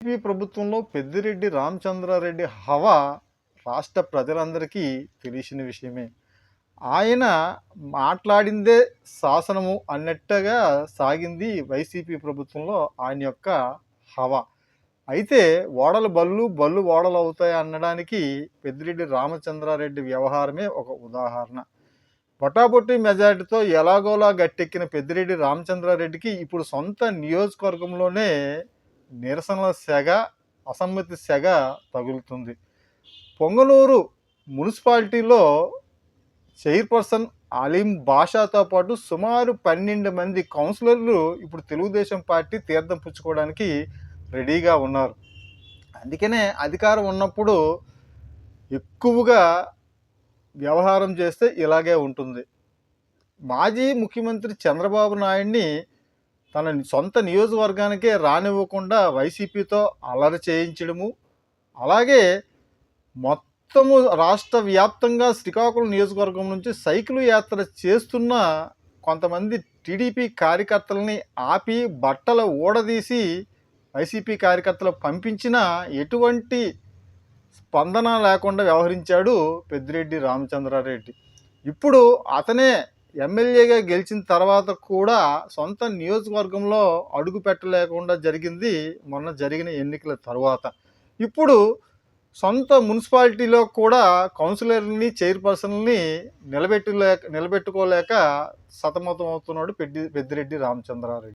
TDP ప్రభుత్వంలో పెద్దిరెడ్డి రామచంద్రారెడ్డి హవా రాష్ట్ర ప్రజలందరికీ తెలిసిన విషయమే. ఆయన మాట్లాడిందే శాసనము అన్నట్టుగా సాగింది వైసీపీ ప్రభుత్వంలో ఆయన యొక్క హవా. అయితే ఓడలు బళ్ళు బళ్ళు ఓడలు అవుతాయి అనడానికి పెద్దిరెడ్డి రామచంద్రారెడ్డి వ్యవహారమే ఒక ఉదాహరణ. పొటాపొట్టి మెజార్టీతో ఎలాగోలా గట్టెక్కిన పెద్దిరెడ్డి రామచంద్రారెడ్డికి ఇప్పుడు సొంత నియోజకవర్గంలోనే నిరసనల సెగ అసమ్మతి సెగ తగులుతుంది. పొంగనూరు మున్సిపాలిటీలో చైర్పర్సన్ అలీం బాషాతో పాటు సుమారు పన్నెండు మంది కౌన్సిలర్లు ఇప్పుడు తెలుగుదేశం పార్టీ తీర్థం పుచ్చుకోవడానికి రెడీగా ఉన్నారు. అందుకనే అధికారం ఉన్నప్పుడు ఎక్కువగా వ్యవహారం చేస్తే ఇలాగే ఉంటుంది. మాజీ ముఖ్యమంత్రి చంద్రబాబు నాయుడిని తన సొంత నియోజకవర్గానికే రానివ్వకుండా వైసీపీతో అలరి చేయించడము అలాగే మొత్తము రాష్ట్ర వ్యాప్తంగా శ్రీకాకుళం నియోజకవర్గం నుంచి సైకిల్ యాత్ర చేస్తున్న కొంతమంది టీడీపీ కార్యకర్తలని ఆపి బట్టలు ఊడదీసి వైసీపీ కార్యకర్తలు పంపించిన ఎటువంటి స్పందన లేకుండా వ్యవహరించాడు పెద్దిరెడ్డి రామచంద్రారెడ్డి. ఇప్పుడు అతనే ఎమ్మెల్యేగా గెలిచిన తర్వాత కూడా సొంత నియోజకవర్గంలో అడుగు పెట్టలేకుండా జరిగింది మొన్న జరిగిన ఎన్నికల తర్వాత. ఇప్పుడు సొంత మున్సిపాలిటీలో కూడా కౌన్సిలర్ని చైర్పర్సన్ని నిలబెట్టలేక నిలబెట్టుకోలేక సతమతం అవుతున్నాడు పెద్ది పెద్దిరెడ్డి రామచంద్రారెడ్డి.